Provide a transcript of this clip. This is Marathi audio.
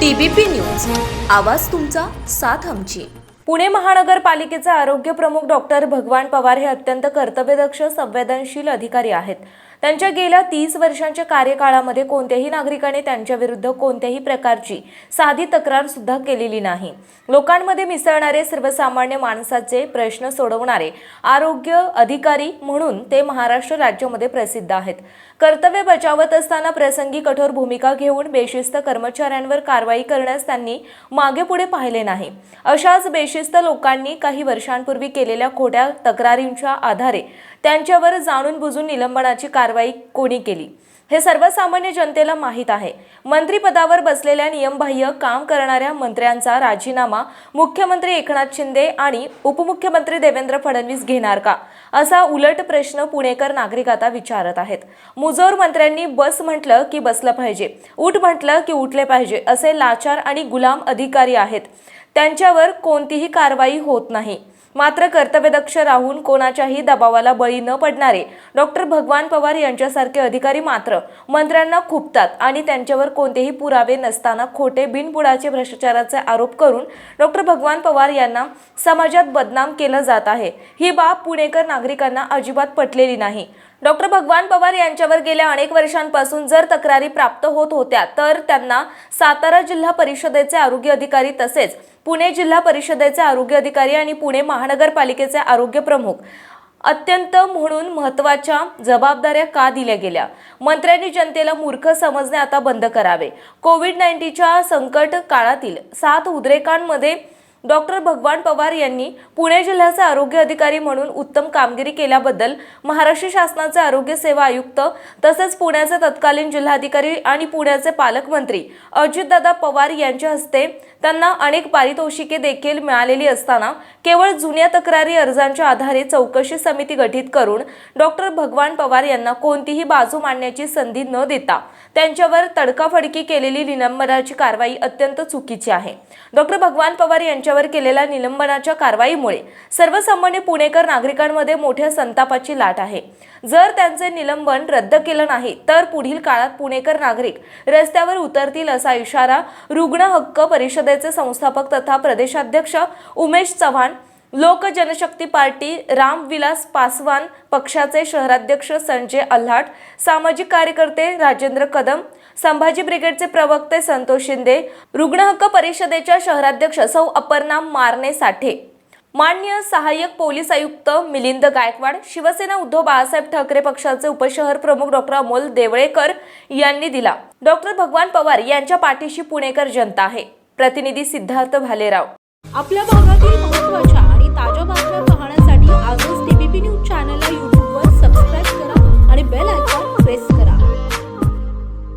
TBP news. आवाज तुमचा साथ आमची. पुणे महानगरपालिकेचे आरोग्य प्रमुख डॉक्टर भगवान पवार हे अत्यंत कर्तव्यदक्ष संवेदनशील अधिकारी आहेत. त्यांच्या गेल्या तीस वर्षांच्या कार्यकाळामध्ये कोणत्याही नागरिकाने त्यांच्या विरुद्ध कोणत्याही प्रकारची साधी तक्रार सुद्धा केलेली नाही. लोकांमध्ये मिसळणारे सर्वसामान्य माणसाचे प्रश्न सोडवणारे आरोग्य अधिकारी म्हणून ते महाराष्ट्र राज्यामध्ये प्रसिद्ध आहेत. कर्तव्य बजावत असताना प्रसंगी कठोर भूमिका घेऊन बेशिस्त कर्मचाऱ्यांवर कारवाई करण्यास त्यांनी मागे पुढे पाहिले नाही. अशाच बेशिस्त लोकांनी काही वर्षांपूर्वी केलेल्या खोट्या तक्रारींच्या आधारे त्यांच्यावर जाणून बुजून निलंबनाची कारवाई कोणी केली? हे सर्वसामान्य जनतेला माहीत आहे. मंत्रिपदावर बसलेल्या नियमबाह्य काम करणाऱ्या मंत्र्यांचा राजीनामा मुख्यमंत्री एकनाथ शिंदे आणि उपमुख्यमंत्री देवेंद्र फडणवीस घेणार का? असा उलट प्रश्न पुणेकर नागरिक आता विचारत आहेत. मुजोर मंत्र्यांनी बस म्हटलं की बसलं पाहिजे. उठ म्हटलं की उठले पाहिजे असे लाचार आणि गुलाम अधिकारी आहेत. त्यांच्यावर कोणतीही कारवाई होत नाही. मात्र कर्तव्यदक्ष राहून कोणाच्याही दबावाला बळी न पडणारे डॉक्टर भगवान पवार यांच्यासारखे अधिकारी मात्र मंत्र्यांना खुपतात आणि त्यांच्यावर कोणतेही पुरावे नसताना खोटे बिनबुडाचे भ्रष्टाचाराचे आरोप करून डॉक्टर भगवान पवार यांना समाजात बदनाम केलं जात आहे. ही बाब पुणेकर नागरिकांना अजिबात पटलेली नाही. डॉक्टर भगवान पवार यांच्यावर गेल्या अनेक वर्षांपासून जर तक्रारी प्राप्त होत होत्या तर त्यांना सातारा जिल्हा परिषदेचे आरोग्य अधिकारी तसेच पुणे जिल्हा परिषदेचे आरोग्य अधिकारी आणि पुणे महानगरपालिकेचे आरोग्य प्रमुख अत्यंत म्हणून महत्त्वाच्या जबाबदाऱ्या का दिल्या गेल्या? मंत्र्यांनी जनतेला मूर्ख समजणे आता बंद करावे. कोविड नाईन्टीनच्या संकट काळातील सात उद्रेकांमध्ये डॉक्टर भगवान पवार यांनी पुणे जिल्ह्याचे आरोग्य अधिकारी म्हणून उत्तम कामगिरी केल्याबद्दल महाराष्ट्र शासनाचे आरोग्य सेवा आयुक्त तसेच पुण्याचे तत्कालीन जिल्हाधिकारी आणि पुण्याचे पालकमंत्री अजितदादा पवार यांच्या हस्ते त्यांना अनेक पारितोषिके देखील मिळालेली असताना केवळ जुन्या तक्रारी अर्जांच्या आधारे चौकशी समिती गठीत करून डॉक्टर भगवान पवार यांना कोणतीही बाजू मांडण्याची संधी न देता त्यांच्यावर तडकाफडकी केलेली निलंबनाची कारवाई अत्यंत चुकीची आहे. डॉक्टर भगवान पवार यांच्या यांच्यावर केलेल्या निलंबनाच्या कारवाईमुळे सर्वसामान्य पुणेकर नागरिकांमध्ये मोठ्या संतापाची लाट आहे. जर त्यांचे निलंबन रद्द केलं नाही तर पुढील काळात पुणेकर नागरिक रस्त्यावर उतरतील असा इशारा रुग्ण हक्क परिषदेचे संस्थापक तथा प्रदेशाध्यक्ष उमेश चव्हाण लोक जनशक्ती पार्टी रामविलास पासवान पक्षाचे शहराध्यक्ष संजय अल्हाट सामाजिक कार्यकर्ते राजेंद्र कदम संभाजी ब्रिगेडचे प्रवक्ते संतोष शिंदे रुग्ण हक्क परिषदेच्या शहराध्यक्ष सौ अपर्णा मारणे साठे. मान्य सहाय्यक पोलीस आयुक्त मिलिंद गायकवाड शिवसेना उद्धव बाळासाहेब ठाकरे पक्षाचे उपशहर प्रमुख डॉक्टर अमोल देवळेकर यांनी दिला. डॉक्टर भगवान पवार यांच्या पाठीशी पुणेकर जनता आहे. प्रतिनिधी सिद्धार्थ भालेराव. आपल्या भागातील